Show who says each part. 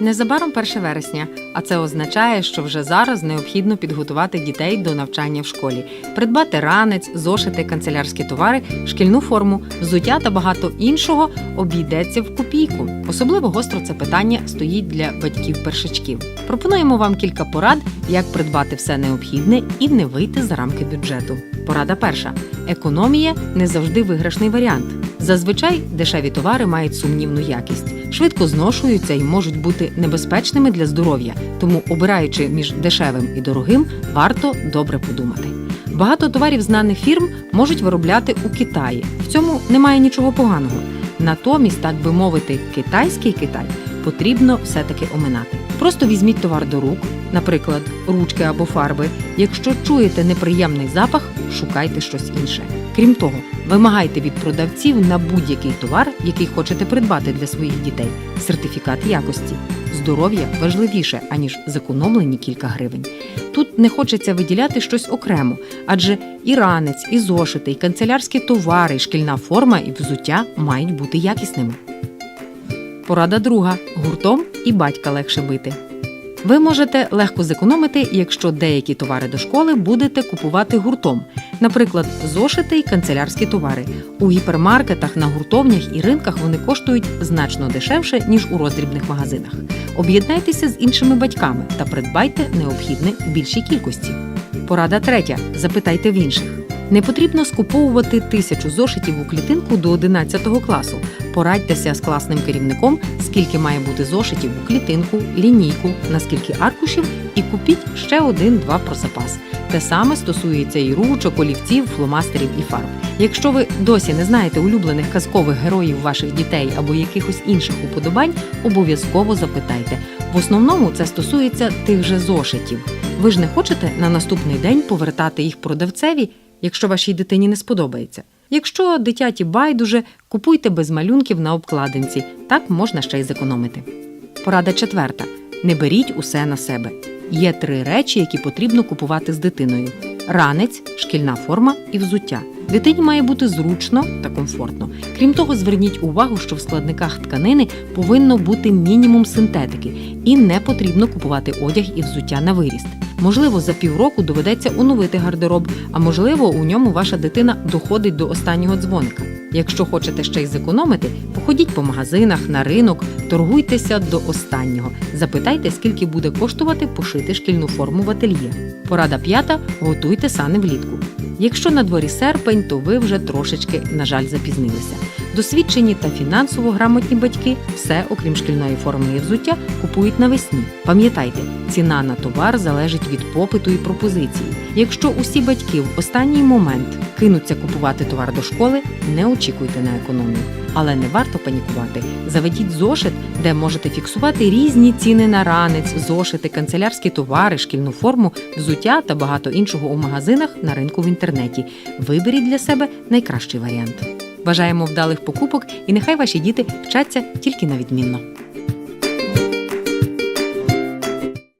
Speaker 1: Незабаром 1 вересня, а це означає, що вже зараз необхідно підготувати дітей до навчання в школі, придбати ранець, зошити, канцелярські товари, шкільну форму, взуття та багато іншого обійдеться в копійку. Особливо гостро це питання стоїть для батьків-першачків. Пропонуємо вам кілька порад, як придбати все необхідне і не вийти за рамки бюджету. Порада перша: економія не завжди виграшний варіант. Зазвичай дешеві товари мають сумнівну якість, швидко зношуються і можуть бути небезпечними для здоров'я. Тому, обираючи між дешевим і дорогим, варто добре подумати. Багато товарів знаних фірм можуть виробляти у Китаї. В цьому немає нічого поганого. Натомість, так би мовити, китайський Китай потрібно все-таки оминати. Просто візьміть товар до рук, наприклад, ручки або фарби. Якщо чуєте неприємний запах, шукайте щось інше. Крім того, вимагайте від продавців на будь-який товар, який хочете придбати для своїх дітей, сертифікат якості. Здоров'я важливіше, аніж зекономлені кілька гривень. Тут не хочеться виділяти щось окремо, адже і ранець, і зошити, і канцелярські товари, і шкільна форма, і взуття мають бути якісними. Порада друга: гуртом і батька легше бити. Ви можете легко зекономити, якщо деякі товари до школи будете купувати гуртом, наприклад, зошити і канцелярські товари. У гіпермаркетах, на гуртовнях і ринках вони коштують значно дешевше, ніж у роздрібних магазинах. Об'єднайтеся з іншими батьками та придбайте необхідне в більшій кількості. Порада третя: запитайте в інших. Не потрібно скуповувати тисячу зошитів у клітинку до 11 класу. Порадьтеся з класним керівником, скільки має бути зошитів у клітинку, лінійку, наскільки аркушів, і купіть ще один-два про запас. Те саме стосується і ручок, олівців, фломастерів і фарб. Якщо ви досі не знаєте улюблених казкових героїв ваших дітей або якихось інших уподобань, обов'язково запитайте. В основному це стосується тих же зошитів. Ви ж не хочете на наступний день повертати їх продавцеві, якщо вашій дитині не сподобається. Якщо дитяті байдуже, купуйте без малюнків на обкладинці, так можна ще й зекономити. Порада четверта: не беріть усе на себе. Є три речі, які потрібно купувати з дитиною: ранець, шкільна форма і взуття. Дитині має бути зручно та комфортно. Крім того, зверніть увагу, що в складниках тканини повинно бути мінімум синтетики, і не потрібно купувати одяг і взуття на виріст. Можливо, за півроку доведеться оновити гардероб, а можливо, у ньому ваша дитина доходить до останнього дзвоника. Якщо хочете ще й зекономити, походіть по магазинах, на ринок, торгуйтеся до останнього. Запитайте, скільки буде коштувати пошити шкільну форму в ательє. Порада п'ята: готуйте сани влітку. Якщо на дворі серпень, то ви вже трошечки, на жаль, запізнилися. Досвідчені та фінансово грамотні батьки все, окрім шкільної форми і взуття, купують навесні. Пам'ятайте, ціна на товар залежить від попиту і пропозиції. Якщо усі батьки в останній момент кинуться купувати товар до школи, не очікуйте на економію. Але не варто панікувати. Заведіть зошит, де можете фіксувати різні ціни на ранець, зошити, канцелярські товари, шкільну форму, взуття та багато іншого у магазинах на ринку в інтернеті. Виберіть для себе найкращий варіант. Бажаємо вдалих покупок і нехай ваші діти вчаться тільки на відмінно.